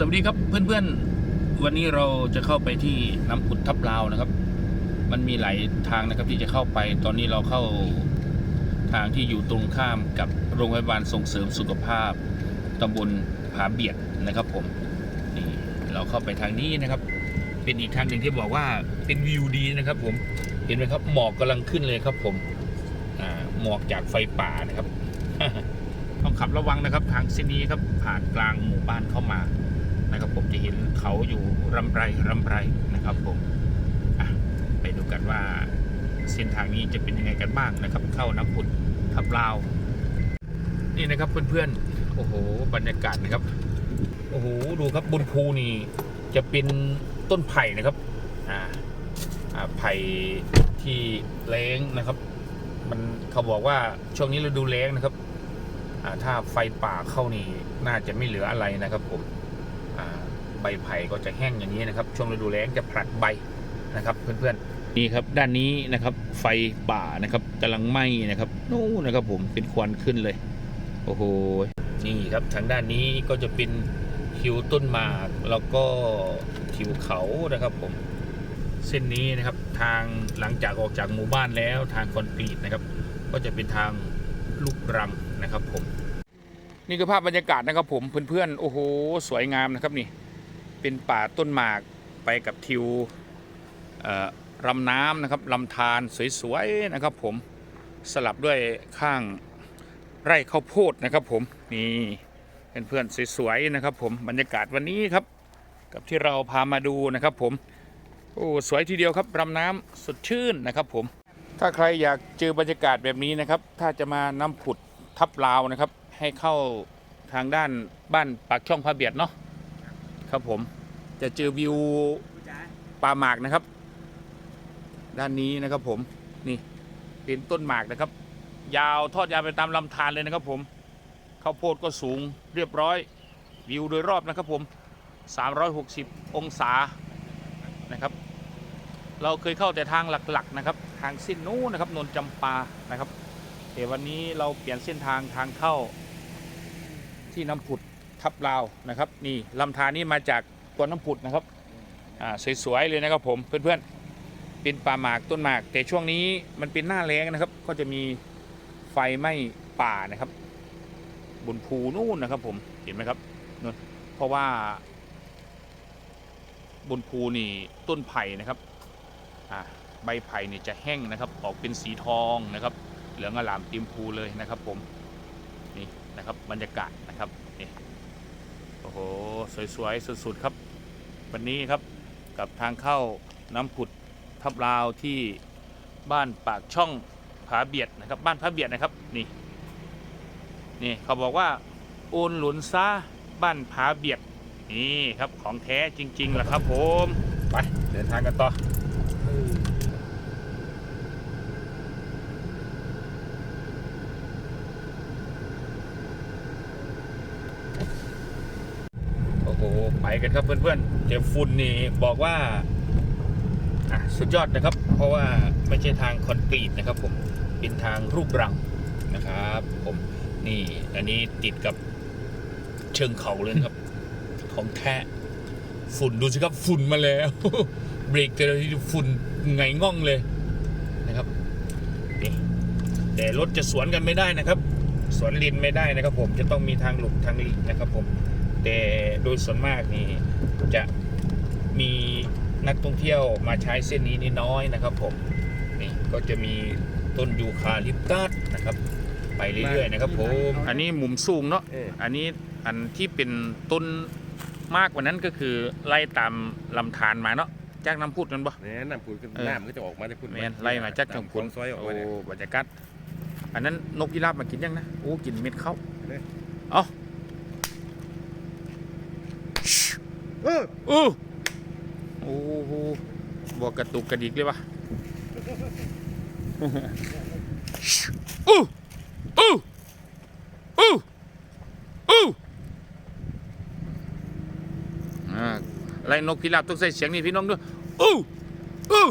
สวัสดีครับเพื่อนๆ วันนี้เราจะเข้าไปที่น้ำผุดทับลาวนะครับ มันมีหลายทางนะครับที่จะเข้าไปตอนนี้เราเข้าทางที่อยู่ตรงข้ามกับโรงพยาบาลส่งเสริมสุขภาพตำบลผาเบียดนะครับผมนี่เราเข้าไปทางนี้นะครับ เป็นอีกทางหนึ่งที่บอกว่าเป็นวิวดีนะครับ ผมเห็นไหมครับหมอกกำลังขึ้นเลยครับ ผมหมอกจากไฟป่านะครับต้องขับระวังนะครับ ทางเส้นนี้ครับผ่านกลางหมู่บ้านเข้ามา นะครับผมจะเห็นเขาอยู่รำไรรำไรนะครับผมไปดูกันว่าเส้นทางนี้จะเป็นยังไงกันบ้างนะครับ เข้าน้ำผุดทับลาว นี่นะครับเพื่อนๆโอ้โห บรรยากาศนะครับ โอ้โหดูครับบนภูนี่จะเป็นต้นไผ่นะครับอ่าอ่าไผ่ที่แล้งนะครับ มันเขาบอกว่าช่วงนี้ฤดูแล้งนะครับอ่าถ้าไฟป่าเข้านี่น่าจะไม่เหลืออะไรนะครับผม ใบไผ่ก็จะแห้งอย่างนี้นะครับ ช่วงฤดูแล้งจะผลัดใบนะครับ เพื่อนๆนี่ครับด้านนี้นะครับ ไฟป่านะครับกำลังไหม้นะครับนู่นนะครับผมเป็นควันขึ้นเลย โอ้โหนี่ครับทางด้านนี้ก็จะเป็นทิวต้นหมากแล้วก็ทิวเขานะครับผมเส้นนี้นะครับทางหลังจากออกจากหมู่บ้านแล้วทางคอนกรีตนะครับ ก็จะเป็นทางลูกรังนะครับผม นี่คือภาพบรรยากาศนะครับผมเพื่อนๆโอ้โห สวยงามนะครับนี่ เป็นป่าต้นหมากไปกับทิวลำน้ำนะครับลำธารสวยๆนะครับ ผมสลับด้วยข้างไร่ข้าวโพดนะครับ ผมนี่เพื่อนๆสวยๆนะครับ ผมบรรยากาศวันนี้ครับ กับที่เราพามาดูนะครับ ผมโอ้สวยทีเดียวครับลำน้ำสดชื่นนะครับ ผม ถ้าใครอยากเจอบรรยากาศแบบนี้นะครับ ถ้าจะมาน้ำผุดทับลาวนะครับ ให้เข้าทางด้านบ้านปากช่องพระเบียดเนาะ ครับผมจะเจอวิวป่าหมากนะครับ ด้านนี้นะครับผมนี่เป็นต้นหมากนะครับ ยาวทอดยาวไปตามลำธารเลยนะครับผมข้าวโพดก็สูงเรียบร้อยวิวโดยรอบนะครับผม 360 องศานะครับ เราเคยเข้าแต่ทางหลักๆนะครับ ทางเส้นนู้นนะครับนนจำปานะครับแต่วันนี้เราเปลี่ยนเส้นทางทางเข้าที่น้ำผุด ทับลาวนะครับนี่ลำธารนี้มาจากตัวน้ำผุดนะครับอ่าสวยๆเลยนะครับผมเพื่อนๆเป็นป่าหมากต้นหมาก แต่ช่วงนี้มันเป็นหน้าแล้งนะครับ ก็จะมีไฟไหม้ป่านะครับ บนภูนู่นนะครับ ผมเห็นไหมครับนู่นเพราะว่า บนภูนี่ต้นไผ่นะครับอ่าใบไผ่เนี่ยจะแห้งนะครับ ออกเป็นสีทองนะครับ เหลืองอลามเต็มภูเลยนะครับ ผมนี่นะครับบรรยากาศนะครับ สวยๆ สุดๆ ครับ วันนี้ครับกับทางเข้าน้ำผุดทับลาวที่บ้านปากช่องผาเบียดนะครับ บ้านผาเบียดนะครับนี่นี่เขาบอกว่าโอนหลุนซาบ้านผาเบียดนี่ครับของแท้จริงๆแหละครับผม ไปเดินทางกันต่อ โอ้โห ไป กันครับเพื่อนๆเดี๋ยวฝุ่นนี่บอกว่าสุดยอดนะครับ เพราะว่าไม่ใช่ทางคอนกรีตนะครับ ผมเป็นทางรูปรังนะครับ ผมนี่อันนี้ติดกับเชิงเขาเลยนะครับ ของแท้ฝุ่นดูสิครับฝุ่นมาแล้วเบรกแต่ละทีฝุ่นไงง่องเลยนะครับนี่แต่รถจะสวนกันไม่ได้นะครับ สวนลินไม่ได้นะครับ ผมจะต้องมีทางหลบทางหลีกนะครับ ผม แต่โดยส่วนมากนี่จะมีนักท่องเที่ยวมาใช้เส้นนี้นี่น้อยนะครับผมนี่ก็จะมีต้นยูคาลิปตัสนะครับ ไปเรื่อยๆนะครับผมอันนี้มุมสูงเนาะเอออันนี้อันที่เป็นต้นมากกว่านั้นก็คือไล่ตามลำธารมาเนาะจากน้ำพุดกันบ่เนี่ยน้ำพุนก็เออน้ำก็จะออกมาได้พุ่นแมนไล่มาจากทางพุนซอยออกโอ้มาเนี่ยบรรยากาศอันนั้นนกพิราบมากินยังนะโอ้กินเม็ดเข้าเนี่ยเอ้า เออเออโอ้โหบอกกระตุกกระดิกเลยวะอู้อู้อู้อู้อ่าไล่นกพิราบต้องใส่เสียงนี่พี่น้องด้วยอู้อู้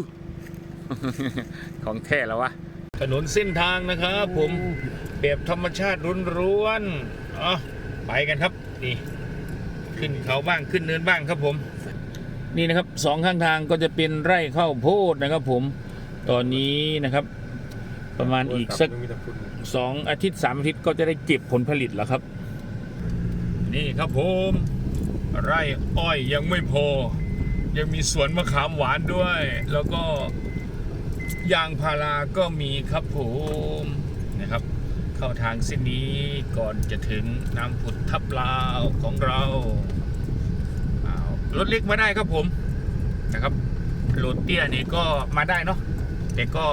ของแท้แล้ววะ ถนนเส้นทางนะครับผมแบบธรรมชาติรุนร้วนอะไปกันครับ นี่ ขึ้นเขาบ้างขึ้นเนินบ้างครับผม นี่นะครับสองข้างทางก็จะเป็นไร่ข้าวโพดนะครับผมตอนนี้นะครับ ประมาณอีกสักไม่มีแต่ฝุ่นสองอาทิตย์สามอาทิตย์ก็จะได้เก็บผลผลิตแล้วครับ นี่ครับผม ไร่อ้อยยังไม่พอ ยังมีสวนมะขามหวานด้วย แล้วก็ยางพาราก็มีครับผมนะครับ เข้าทางเส้นนี้ก่อนจะถึงน้ำผุดทับลาวของเราอ้าวรถเล็กมาได้ครับผมนะครับรถเตี้ยนี่ก็มาได้เนาะแต่ก็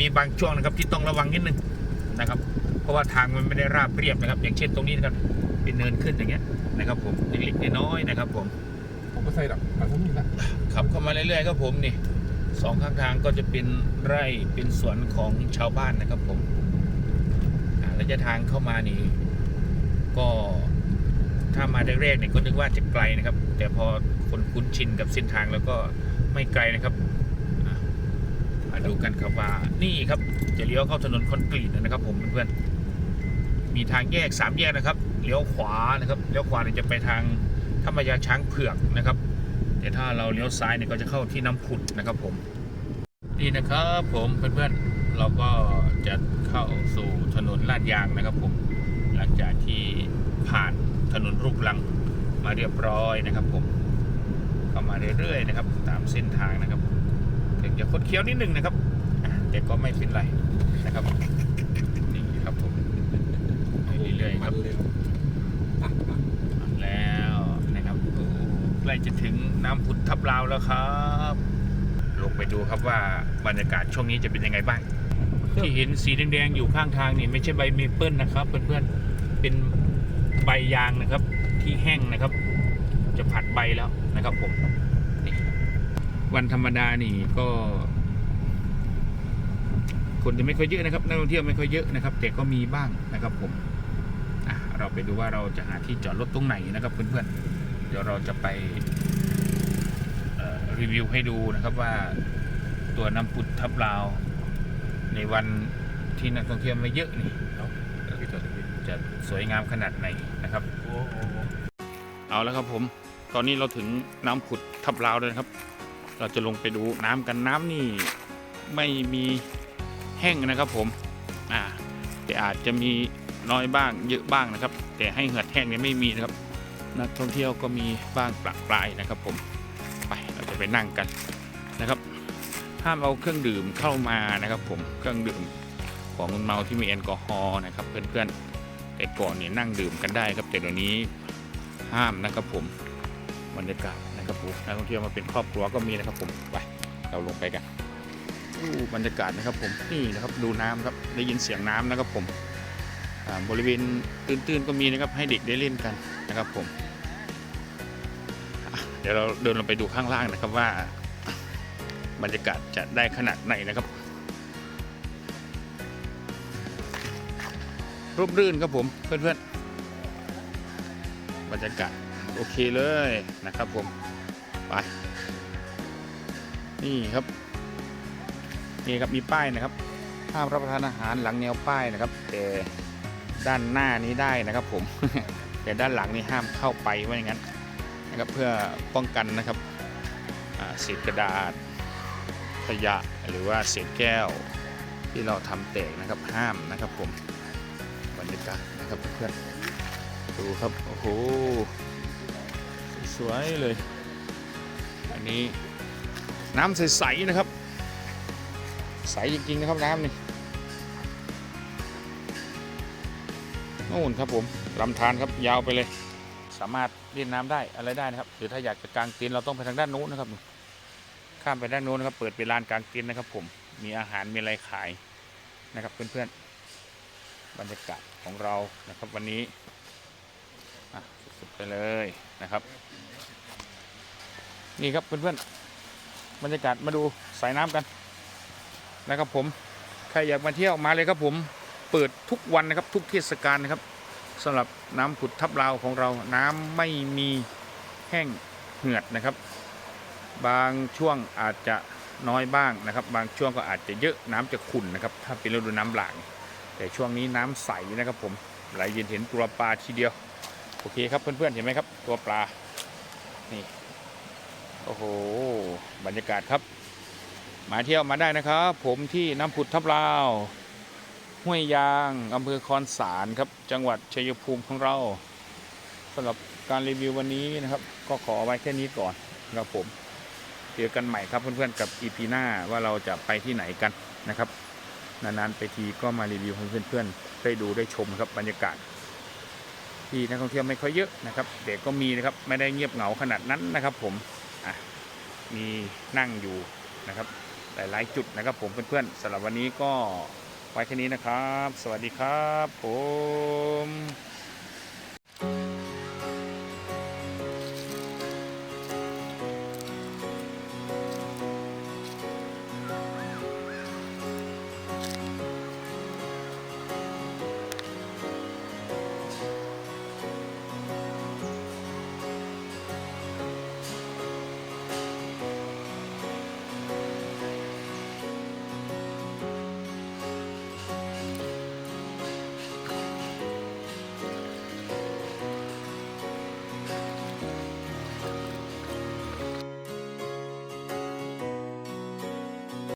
มีบางช่วงนะครับที่ต้องระวังนิดนึงนะครับ เพราะว่าทางมันไม่ได้ราบเรียบนะครับ อย่างเช่นตรงนี้นะครับเป็นเนินขึ้นอย่างเงี้ยนะครับผมเล็กๆน้อยๆนะครับ ผมผมก็ใส่ดับมาทั้งนี้นะขับเข้ามาเรื่อยๆครับผมนี่สองข้างทางก็จะเป็นไร่เป็นสวนของชาวบ้านนะครับผมอ่า ระยะทางเข้ามานี่ ก็ถ้ามาแรกๆเนี่ยก็นึกว่าจะไกลนะครับ แต่พอคนคุ้นชินกับเส้นทางแล้วก็ไม่ไกลนะครับมาดูกันครับว่านี่ครับจะเลี้ยวเข้าถนนคอนกรีตนะครับ ผมเพื่อนๆมีทางแยกสามแยกนะครับเลี้ยวขวานะครับเลี้ยวขวาเนี่ยจะไปทางธรรมยาช้างเผือกนะครับ แต่ถ้าเราเลี้ยวซ้ายเนี่ยก็จะเข้าที่น้ำผุดนะครับ ผมนี่นะครับ ผมเพื่อนๆ เราก็จะเข้าสู่ถนนลาดยางนะครับผม หลังจากที่ผ่านถนนลูกลังมาเรียบร้อยนะครับผมเข้ามาเรื่อยๆนะครับ ตามเส้นทางนะครับถึงจะคดเคี้ยวนิดนึงนะครับแต่ก็ไม่เป็นไรนะครับนี่ครับผมไปเรื่อยๆครับแล้วนะครับใกล้จะถึงน้ำผุดทับลาวแล้วครับ ลงไปดูครับว่าบรรยากาศช่วงนี้จะเป็นยังไงบ้าง ที่เห็นสีแดงๆอยู่ข้างทางนี่ไม่ใช่ใบเมเปิลนะครับ เพื่อนๆเป็นใบยางนะครับ ที่แห้งนะครับ จะผัดใบแล้วนะครับผมวันธรรมดานี่ก็ คนจะไม่ค่อยเยอะนะครับนักท่องเที่ยวไม่ค่อยเยอะนะครับ แต่ก็มีบ้างนะครับผมเราไปดูว่าเราจะหาที่จอดรถตรงไหนนะครับเพื่อนๆเดี๋ยวเราจะไปรีวิวให้ดูนะครับว่าตัวน้ำพุดทับลาว ในวันที่นักท่องเที่ยวไม่เยอะนี่จะสวยงามขนาดไหนนะครับ เอาแล้วครับผม ตอนนี้เราถึงน้ำผุดทับลาวเลยนะครับ เราจะลงไปดูน้ำกันน้ำนี่ไม่มีแห้งนะครับผมอ่าแต่อาจจะมีน้อยบ้างเยอะบ้างนะครับ แต่ให้เหือดแห้งเนี่ยไม่มีนะครับ นักท่องเที่ยวก็มีบ้างปลักปลายนะครับผมไปเราจะไปนั่งกันนะครับ ห้ามเอาเครื่องดื่มเข้ามานะครับผมเครื่องดื่มของมึนเมาที่มีแอลกอฮอล์นะครับเพื่อนๆแต่ก่อนเนี่ยนั่งดื่มกันได้ครับแต่เดี๋ยวนี้ห้ามนะครับผมบรรยากาศนะครับผมนักท่องเที่ยวมาเป็นครอบครัวก็มีนะครับผมไปเราลงไปกันบรรยากาศนะครับผมนี่นะครับดูน้ำครับได้ยินเสียงน้ำนะครับผมบริเวณตื้นๆก็มีนะครับให้เด็กได้เล่นกันนะครับผมเดี๋ยวเราเดินลงไปดูข้างล่างนะครับว่า บรรยากาศจะได้ขนาดไหนนะครับร่มรื่นครับผมเพื่อนๆ บรรยากาศโอเคเลยนะครับผม ไป นี่ครับ นี่ครับมีป้ายนะครับ ห้ามรับประทานอาหารหลังแนวป้ายนะครับ แต่ด้านหน้านี้ได้นะครับผม แต่ด้านหลังนี่ห้ามเข้าไปว่าอย่างนั้นนะครับเพื่อป้องกันนะครับอ่าเศษกระดาษ ขยะหรือว่าเศษแก้วที่เราทำแตกนะครับห้ามนะครับผมบรรยากาศนะครับเพื่อนดูครับโอ้โหสวยเลย อันนี้น้ำใสๆนะครับ ใสจริงๆนะครับน้ำนี่นู่นครับผมลำธารครับยาวไปเลย สามารถเล่นน้ำได้อะไรได้นะครับ หรือถ้าอยากจะกางเต็นท์เราต้องไปทางด้านนู้นนะครับ ข้ามไปด้านโน้นนะครับ เปิดเป็นลานกางเต็นท์นะครับ ผม มีอาหารมีอะไรขายนะครับ เพื่อนๆ บรรยากาศของเรานะครับวันนี้อะสุดๆไปเลยนะครับ นี่ครับเพื่อนๆ บรรยากาศมาดูสายน้ำกันนะครับผม ใครอยากมาเที่ยวมาเลยครับผม เปิดทุกวันนะครับ ทุกเทศกาลนะครับสำหรับน้ำผุดทับลาวของเรา น้ำไม่มีแห้งเหือดนะครับ บางช่วงอาจจะน้อยบ้างนะครับ บางช่วงก็อาจจะเยอะน้ำจะขุ่นนะครับ ถ้าเป็นฤดูน้ำหลากแต่ช่วงนี้น้ำใสนะครับ ผมไหลเย็นเห็นตัวปลาทีเดียว โอเคครับเพื่อนๆเห็นไหมครับ ตัวปลานี่โอ้โหบรรยากาศครับ มาเที่ยวมาได้นะครับ ผมที่น้ำผุดทับลาวห้วยยางอำเภอคอนสารครับ จังหวัดชัยภูมิของเราสำหรับการรีวิววันนี้นะครับ ก็ขอเอาไว้แค่นี้ก่อนครับผม เจอกันใหม่ครับเพื่อนๆกับ EP หน้าว่าเราจะไปที่ไหนกันนะครับ นานๆไปทีก็มารีวิวให้เพื่อนๆได้ดูได้ชมครับบรรยากาศ ที่นักท่องเที่ยวไม่ค่อยเยอะนะครับเด็กก็มีนะครับไม่ได้เงียบเหงาขนาดนั้นนะครับ ผมอะมีนั่งอยู่นะครับหลายๆจุดนะครับ ผมเพื่อนๆสำหรับวันนี้ก็ไว้แค่นี้นะครับ สวัสดีครับ ผม